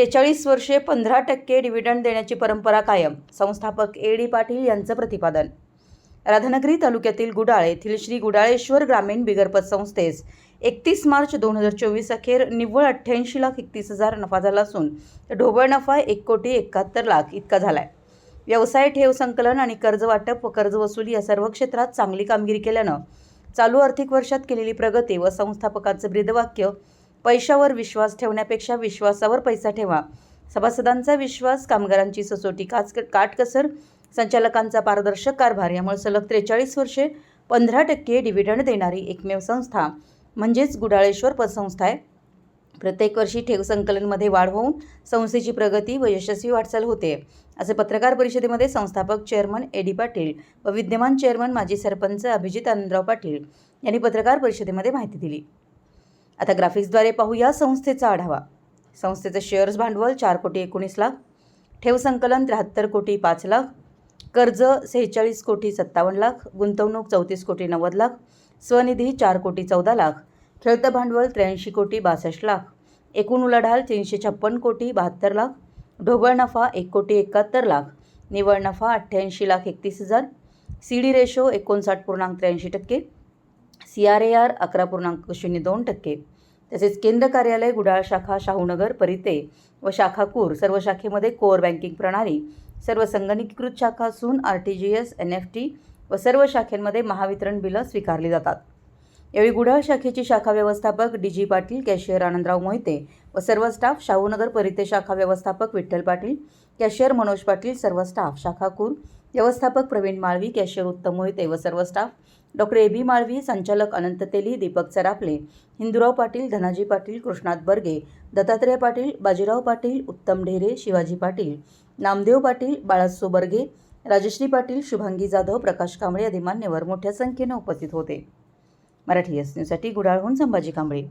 त्रेचाळीस वर्षे पंधरा टक्के डिव्हिडंड देण्याची परंपरा कायम. संस्थापक ए डी पाटील यांचं प्रतिपादन. राधानगरी तालुक्यातील गुडाळ येथील श्री गुडाळेश्वर ग्रामीण बिगरपत संस्थेस एकतीस मार्च दोन हजार चोवीस अखेर निव्वळ अठ्ठ्याऐंशी लाख एकतीस हजार नफा झाला असून ढोबळ नफा एक कोटी एकाहत्तर लाख इतका झाला आहे व्यवसाय ठेव संकलन आणि कर्ज वाटप व कर्ज वसुली या सर्व क्षेत्रात चांगली कामगिरी केल्यानं चालू आर्थिक वर्षात केलेली प्रगती व संस्थापकांचं ब्रीदवाक्य पैशावर विश्वास ठेवण्यापेक्षा विश्वासावर पैसा ठेवा. सभासदांचा विश्वास कामगारांची ससोटी काच काटकसर संचालकांचा पारदर्शक कारभार यामुळे सलग त्रेचाळीस वर्षे पंधरा टक्के डिव्हिडंड देणारी एकमेव संस्था म्हणजेच गुडाळेश्वर पतसंस्था आहे. प्रत्येक वर्षी ठेव संकलनमध्ये वाढ होऊन संस्थेची प्रगती व यशस्वी वाटचाल होते. असे पत्रकार परिषदेमध्ये संस्थापक चेअरमन ए डी पाटील व विद्यमान चेअरमन माजी सरपंच अभिजित आनंदराव पाटील यांनी पत्रकार परिषदेमध्ये माहिती दिली. आता ग्राफिक्सद्वारे पाहूया संस्थेचा आढावा. संस्थेचं शेअर्स भांडवल चार कोटी एकोणीस लाख ठेव संकलन त्र्याहत्तर कोटी पाच लाख कर्ज सेहेचाळीस कोटी सत्तावन्न लाख गुंतवणूक चौतीस कोटी नव्वद लाख स्वनिधी चार कोटी चौदा लाख खेळतं भांडवल त्र्याऐंशी कोटी बासष्ट लाख एकूण उलाढाल तीनशे छप्पन कोटी बहात्तर लाख ढोबळ नफा एक कोटी एकाहत्तर लाख निव्वळ नफा अठ्ठ्याऐंशी लाख एकतीस हजार सी डी रेशो एकोणसाठ पूर्णांक त्र्याऐंशी टक्के सी आर ए आर अकरा पूर्णांक शून्य दोन टक्के. तसेच केंद्र कार्यालय गुडाळ शाखा शाहूनगर परिते व शाखा कूर सर्व शाखेमध्ये कोअर बँकिंग प्रणाली सर्व संगणकीकृत शाखा असून R T G S N F T व सर्व शाखेमध्ये महावितरण बिलं स्वीकारली जातात. यावेळी गुडाळ शाखेची शाखा व्यवस्थापक D G Patil cashier Anandrao Mohite व सर्व स्टाफ शाहूनगर परिते शाखा व्यवस्थापक विठ्ठल पाटील कॅशियर मनोज पाटील सर्व स्टाफ शाखा कूर व्यवस्थापक प्रवीण माळवी कॅशियर उत्तम मोहिते व सर्व staff. Doctor A B Malvi संचालक अनंत तेली दीपक सरापले हिंदुराव पाटील धनाजी पाटील कृष्णात बर्गे दत्तात्रय पाटील बाजीराव पाटील उत्तम ढेरे शिवाजी पाटील नामदेव पाटील बाळासो बर्गे राजश्री पाटील शुभांगी जाधव प्रकाश कांबळे आदी मान्यवर मोठ्या संख्येनं उपस्थित होते. मराठी एस न्यूजसाठी गुडाळहून संभाजी कांबळे.